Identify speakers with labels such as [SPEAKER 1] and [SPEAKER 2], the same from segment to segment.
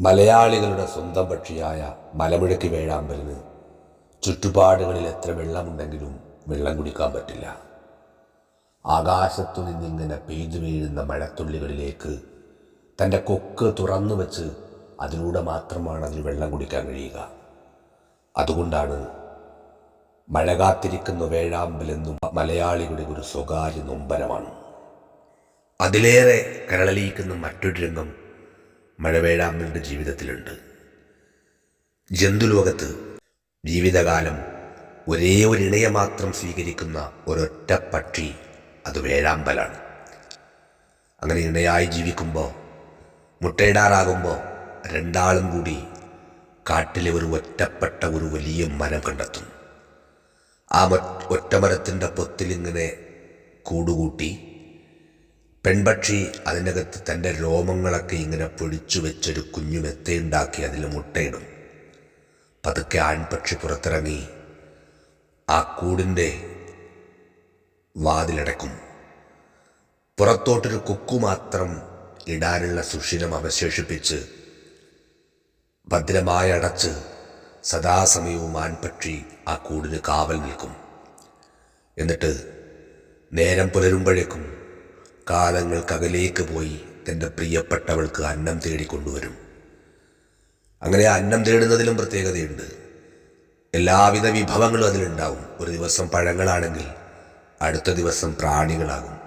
[SPEAKER 1] മലയാളികളുടെ സ്വന്തം പക്ഷിയായ മലമുഴക്കി വേഴാമ്പലിന് ചുറ്റുപാടുകളിൽ എത്ര വെള്ളമുണ്ടെങ്കിലും വെള്ളം കുടിക്കാൻ പറ്റില്ല. ആകാശത്തു നിന്നിങ്ങനെ പെയ്തു വീഴുന്ന മഴത്തുള്ളികളിലേക്ക് തന്റെ കൊക്ക് തുറന്നു വെച്ച് അതിലൂടെ മാത്രമാണ് അതിന് വെള്ളം കുടിക്കാൻ കഴിയുക. അതുകൊണ്ടാണ് മഴ കാത്തിരിക്കുന്ന വേഴാമ്പലെന്നും മലയാളികളുടെ ഒരു സ്വകാര്യ നൊമ്പരമാണ്. അതിലേറെ കരളലിയിക്കുന്ന മറ്റൊരു രംഗം മഴവേഴാമ്പലിന്റെ ജീവിതത്തിലുണ്ട്. ജന്തുലോകത്ത് ജീവിതകാലം ഒരേ ഒരു ഇണയെ മാത്രം സ്വീകരിക്കുന്ന ഒരൊറ്റ പക്ഷി അത് വേഴാമ്പലാണ്. അങ്ങനെ ഇണയായി ജീവിക്കുമ്പോൾ മുട്ടയിടാറാകുമ്പോൾ രണ്ടാളും കൂടി കാട്ടിലെ ഒരു ഒറ്റപ്പെട്ട ഒരു വലിയ മരം കണ്ടെത്തും ആ ഒറ്റമരത്തിന്റെ പൊത്തിലിങ്ങനെ കൂടുകൂട്ടി പെൺപക്ഷി അതിനകത്ത് തന്റെ രോമങ്ങളൊക്കെ ഇങ്ങനെ പൊടിച്ചു വെച്ചൊരു കുഞ്ഞു മെത്തയുണ്ടാക്കി അതിൽ മുട്ടയിടും. പതുക്കെ ആൺപക്ഷി പുറത്തിറങ്ങി ആ കൂടിന്റെ വാതിലടക്കും. പുറത്തോട്ടൊരു കുക്കു മാത്രം ഇടാനുള്ള സുഷിരം അവശേഷിപ്പിച്ച് ഭദ്രമായി അടച്ച് സദാസമയവും ആൺപക്ഷി ആ കൂടിന് കാവൽ നിൽക്കും. എന്നിട്ട് നേരം പുലരുമ്പോഴേക്കും കാലങ്ങൾക്കകലേക്ക് പോയി തന്റെ പ്രിയപ്പെട്ടവൾക്ക് അന്നം തേടിക്കൊണ്ടുവരും. അങ്ങനെ അന്നം തേടുന്നതിലും പ്രത്യേകതയുണ്ട്. എല്ലാവിധ വിഭവങ്ങളും അതിലുണ്ടാവും. ഒരു ദിവസം പഴങ്ങളാണെങ്കിൽ അടുത്ത ദിവസം പ്രാണികളാകും.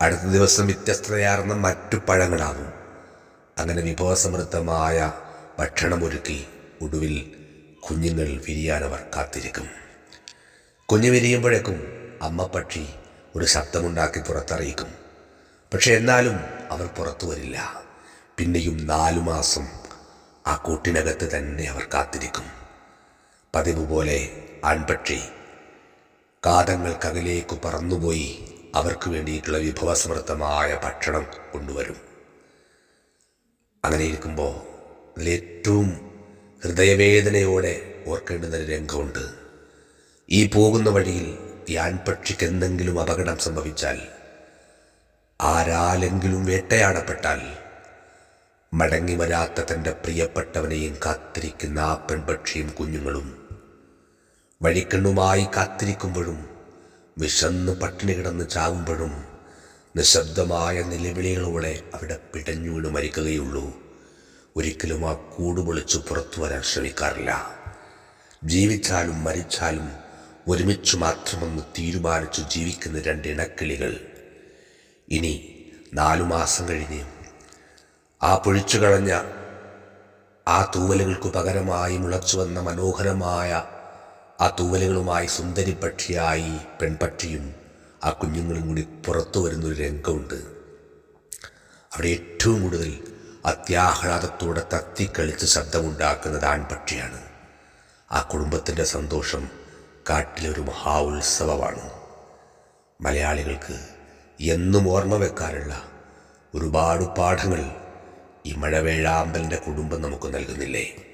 [SPEAKER 1] അടുത്ത ദിവസം വ്യത്യസ്തതയാർന്ന മറ്റു പഴങ്ങളാകും. അങ്ങനെ വിഭവസമൃദ്ധമായ ഭക്ഷണം ഒരുക്കി ഒടുവിൽ കുഞ്ഞുങ്ങൾ വിരിയാനവർ കാത്തിരിക്കും. കുഞ്ഞു വിരിയുമ്പോഴേക്കും അമ്മ പക്ഷി ഒരു ശബ്ദമുണ്ടാക്കി പുറത്തറിയിക്കും. പക്ഷെ എന്നാലും അവർ പുറത്തു വരില്ല. പിന്നെയും നാലു മാസം ആ കൂട്ടിനകത്ത് തന്നെ അവർ കാത്തിരിക്കും. പതിവ് പോലെ ആൺപക്ഷി കാതങ്ങൾക്കകലേക്ക് പറന്നുപോയി അവർക്ക് വേണ്ടിയിട്ടുള്ള വിഭവസമൃദ്ധമായ ഭക്ഷണം കൊണ്ടുവരും. അങ്ങനെ ഇരിക്കുമ്പോൾ അതിലേറ്റവും ഹൃദയവേദനയോടെ ഓർക്കേണ്ടുന്ന ഒരു രംഗമുണ്ട്. ഈ പോകുന്ന വഴിയിൽ ഈ ആൺപക്ഷിക്ക് എന്തെങ്കിലും അപകടം സംഭവിച്ചാൽ ആരാലെങ്കിലും വേട്ടയാടപ്പെട്ടാൽ മടങ്ങി വരാത്ത തന്റെ പ്രിയപ്പെട്ടവനെയും കാത്തിരിക്കുന്ന ആ പെൺപക്ഷിയും കുഞ്ഞുങ്ങളും വഴിക്കണ്ണുമായി കാത്തിരിക്കുമ്പോഴും വിശന്ന് പട്ടിണി കിടന്ന് ചാവുമ്പോഴും നിശബ്ദമായ നിലവിളികളോടെ അവിടെ പിടഞ്ഞു വീണ് മരിക്കുകയുള്ളൂ. ഒരിക്കലും ആ കൂട് പൊളിച്ച് പുറത്തു വരാൻ ശ്രമിക്കാറില്ല. ജീവിച്ചാലും മരിച്ചാലും ഒരുമിച്ച് മാത്രമെന്ന് തീരുമാനിച്ചു ജീവിക്കുന്ന രണ്ട് ഇണക്കിളികൾ ഇനി നാലു മാസം കഴിഞ്ഞ് ആ പൊഴിച്ചു കളഞ്ഞ ആ തൂവലുകൾക്ക് പകരമായി മുളച്ചു വന്ന മനോഹരമായ ആ തൂവലുകളുമായി സുന്ദരി പക്ഷിയായി പെൺപക്ഷിയും ആ കുഞ്ഞുങ്ങളും കൂടി പുറത്തു വരുന്നൊരു രംഗമുണ്ട്. അവിടെ ഏറ്റവും കൂടുതൽ അത്യാഹ്ലാദത്തോടെ തത്തിക്കളിച്ച് ശബ്ദമുണ്ടാക്കുന്നത് ആൺപക്ഷിയാണ്. ആ കുടുംബത്തിന്റെ സന്തോഷം കാട്ടിലൊരു മഹാ ഉത്സവമാണ്. മലയാളികൾക്ക് എന്നും ഓർമ്മ വെക്കാനുള്ള ഒരുപാട് പാഠങ്ങൾ ഈ മഴവേഴാമ്പലിന്റെ കുടുംബം നമുക്ക് നൽകുന്നില്ലേ?